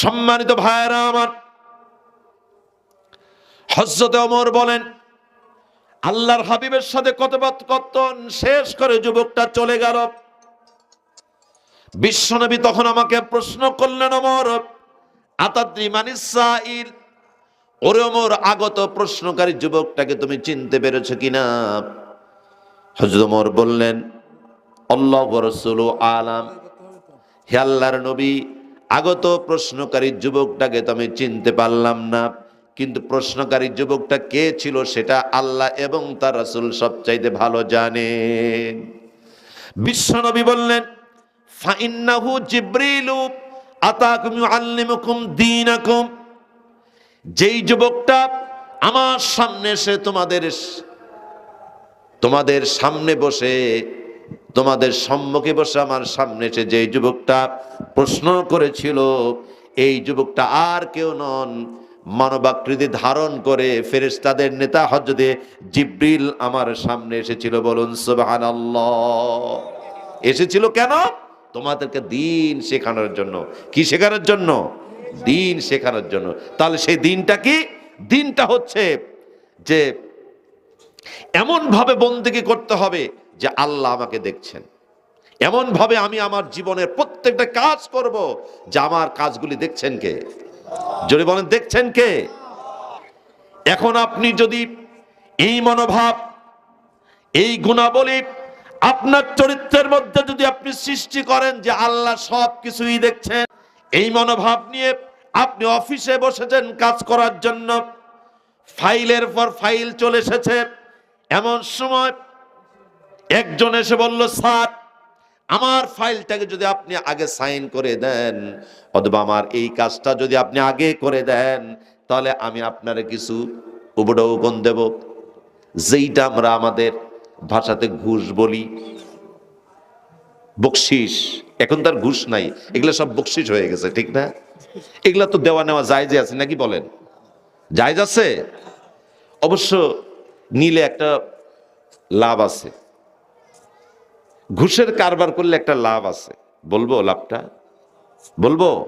সম্মানিত ভাইয়েরা আমার হজরত অমর বলেন, আল্লাহর হাবিবের সাথে কথোপকথন শেষ করে যুবকটা চলে গেল। বিশ্বনবী তখন আমাকে প্রশ্ন করলেন অমর আতাদ্রি মানিসাইল? ওরে অমর আগত প্রশ্নকারী যুবকটাকে তুমি চিনতে পেরেছ কিনা? হজরত ওমর বললেন, আল্লাহ রসুল আলাম। হে আল্লাহর নবী আগত প্রশ্নকারী যুবকটাকে তো আমি চিনতে পারলাম না, কিন্তু প্রশ্নকারী যুবকটা কে ছিল সেটা আল্লাহ এবং তার রাসূল সবচাইতে ভালো জানেন বিশ্বনবী বললেন যেই যুবকটা আমার সামনে এসে তোমাদের তোমাদের সামনে বসে তোমাদের সম্মুখে বসে আমার সামনে এসে যে যুবকটা প্রশ্ন করেছিল, এই যুবকটা আর কেউ নন। মানবাকৃতি ধারণ করে ফেরেশতাদের নেতা হজরতে জিব্রিল আমার সামনে এসেছিল, বলুন সুবহানাল্লাহ। এসেছিল কেন? তোমাদেরকে দিন শেখানোর জন্য। কি শেখানোর জন্য? দিন শেখানোর জন্য। তাহলে সেই দিনটা কি? দিনটা হচ্ছে যে এমন ভাবে বন্দেগি করতে হবে যে আল্লাহ আমাকে দেখছেন। এমন ভাবে আমি আমার জীবনের প্রত্যেকটা কাজ করব যে আমার কাজগুলি দেখছেন কে? যদি বলেন, দেখছেন কে? এখন আপনি যদি এই মনোভাব, এই গুণাবলী আপনার চরিত্রের মধ্যে যদি আপনি সৃষ্টি করেন যে আল্লাহ সব কিছুই দেখছেন, এই মনোভাব নিয়ে আপনি অফিসে বসেছেন কাজ করার জন্য, ফাইলের পর ফাইল চলে এসেছে, এমন সময় একজন এসে বলল, স্যার, আমার ফাইলটাকে যদি আপনি আগে সাইন করে দেন, অথবা আমার এই কাজটা যদি আপনি আগে করে দেন, তাহলে আমি আপনার কিছু উপডৌকন দেব। যেইটা আমরা আমাদের ভাষাতে ঘুষ বলি। বকশিস, এখন তার ঘুষ নাই, এগুলো সব বকশিস হয়ে গেছে, ঠিক না? এগুলা তো দেওয়া নেওয়া যায় যে আছে, নাকি বলেন? জায়জ আছে? অবশ্য নিলে একটা লাভ আছে। ঘুষের কারবার করলে একটা লাভ আছে। বলব লাভটা? বলব?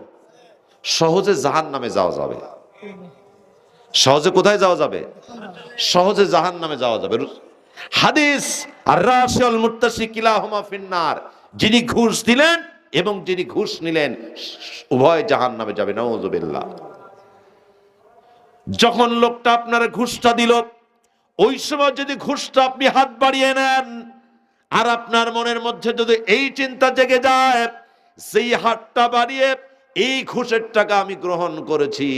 সহজে জাহান নামে যাওয়া যাবে। সহজে কোথায় যাওয়া যাবে? সহজে জাহান নামে যাওয়া যাবে। হাদিস আর রাশিয়াল মুত্তাসি কিলাহুমা ফিন্নার। যিনি ঘুষ দিলেন এবং যিনি ঘুষ নিলেন, উভয় জাহান নামে যাবে। নওয়াজুবিল্লাহ যখন লোকটা আপনার ঘুষটা দিল, ওই সময় যদি ঘুষটা আপনি হাত বাড়িয়ে নেন আর আপনার মনের মধ্যে যদি এই চিন্তা জেগে যায় সেই হাতটা বাড়িয়ে এই ঘুষের টাকা আমি গ্রহণ করেছি,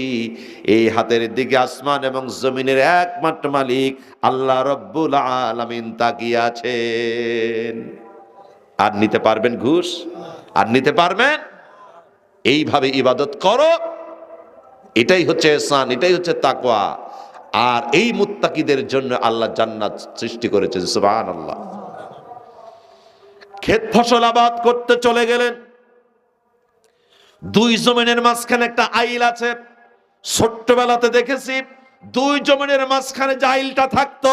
এই হাতের দিকে আসমান এবং জমিনের একমাত্র মালিক আল্লাহ রব্বুল আলামিন তাকিয়ে আছেন। আর নিতে পারবেন ঘুষ? আর নিতে পারবেন? এইভাবে ইবাদত করো। এটাই হচ্ছে এহসান, এটাই হচ্ছে তাকোয়া আর এই মুত্তাকিদের জন্য আল্লাহ জান্নাত সৃষ্টি করেছেন, সুবহানাল্লাহ। ক্ষেত ফসল আবাদ করতে চলে গেলেন। দুই জমিনের মাঝখানে একটা আইল আছে। ছোট্টবেলাতে দেখেছি, দুই জমিনের মাঝখানে যে আইলটা থাকতো,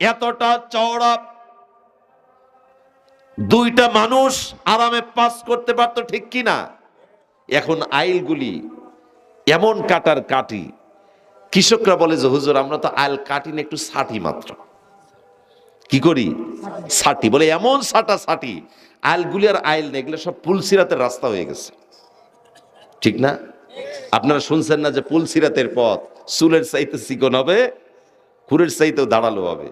এতটা চওড়া। দুইটা মানুষ আরামে পাস করতে পারতো ঠিক কি না? এখন আইলগুলি এমন কাটার কাটি কৃষকরা বলে যে, হুজুর, আমরা তো আইল কাটি না একটু ষাটি মাত্র। কি করি? ষাটি বলে এমন সাটা সাটি আইলগুলি আর আইল নেই সব পুলসিরাতের রাস্তা হয়ে গেছে। ঠিক না? আপনারা শুনছেন না যে পুলসিরাতের পথ? চুলের চাইতে চিকন হবে, খুরের চাইতেও দাঁড়াল হবে।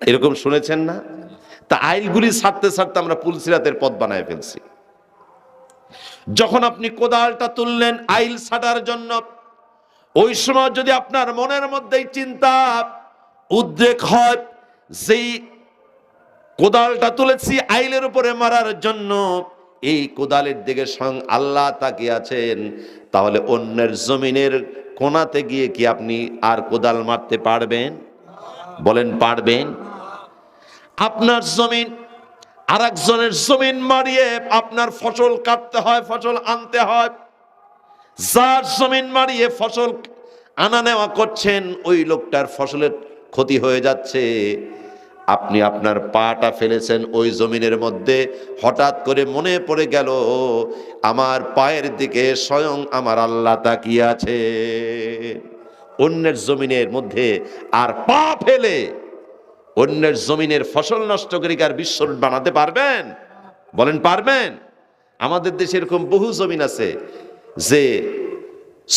এরকম শুনেছেন না? তা আইলগুলি ছাড়তে ছাড়তে আমরা পুলসিরাতের পথ বানায় ফেলছি। যখন আপনি কোদালটা তুললেন আইল ছাটার জন্য, ওই সময় যদি আপনার মনের মধ্যেই চিন্তা উদ্রেক হয়, যেই কোদালটা তুলেছি আইলের উপরে মারার জন্য, এই কোদালের দিকে সং আল্লাহ তাকিয়ে আছেন। তাহলে অন্যের জমিনের কোনাতে গিয়ে কি আপনি আর কোদাল মারতে পারবেন? বলেন, পারবেন। আপনার জমিন আর একজনের জমিন মারিয়ে আপনার ফসল কাটতে হয়, ফসল আনতে হয়। যার জমিন মারিয়ে ফসল আনা নেওয়া করছেন, ওই লোকটার ফসলের ক্ষতি হয়ে যাচ্ছে। আপনি আপনার পাটা ফেলেছেন ওই জমিনের মধ্যে। হঠাৎ করে মনে পড়ে গেল, আমার পায়ের দিকে স্বয়ং আমার আল্লাহ তাকিয়ে আছে। অন্যের জমিনের মধ্যে আর পা ফেলে অন্যের জমিনের ফসল নষ্ট করে আর বিশ্ব বানাতে পারবেন? বলেন, পারবেন? আমাদের দেশে এরকম বহু জমিন আছে যে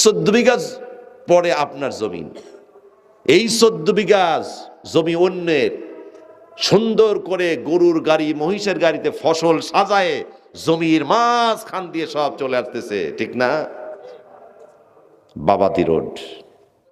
চোদ্দ বিঘা পরে আপনার জমিন। এই চোদ্দ বিঘা জমি অন্যের, সুন্দর করে গরুর গাড়ি, মহিষের গাড়িতে ফসল সাজায় জমির মাছ খান দিয়ে সব চলে আসতেছে, ঠিক না? বাবাতি রোড।